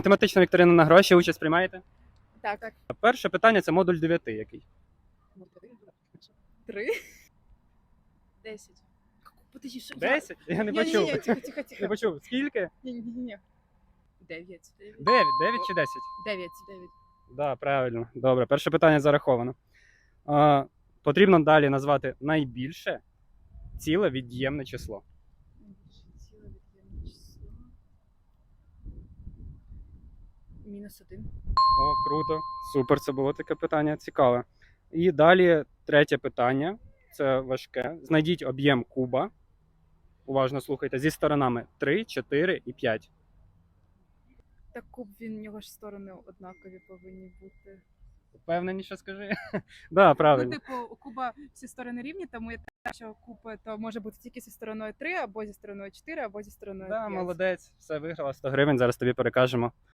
Математична вікторина на гроші, участь приймаєте? Так, так. Перше питання це модуль 9, який? Три. Десять. Подожди, що? 10? Я не Ні, ні, почув. ні, тихо, тихо, Не тихо. почув. Скільки? Ні, ні, ні, ні. Дев'ять. 9, 9 чи 10? Дев'ять. Дев'ять. Да, правильно. Добре, перше питання зараховано. А, потрібно далі назвати найбільше ціле від'ємне число. Найбільше ціле від'ємне число. Мінус один. О, круто. Супер, це було таке питання цікаве. І далі третє питання. Це важке. Знайдіть об'єм куба. Уважно слухайте, зі сторонами 3, 4 і 5. Так куб він у нього ж сторони однакові повинні бути. Впевненіше скажи. да, правильно. Ну, типу, у куба всі сторони рівні, тому я те, що куб то може бути тільки зі стороною 3, або зі стороною 4, або зі стороною Да, 5. молодець, все виграла 100 гривень. Зараз тобі перекажемо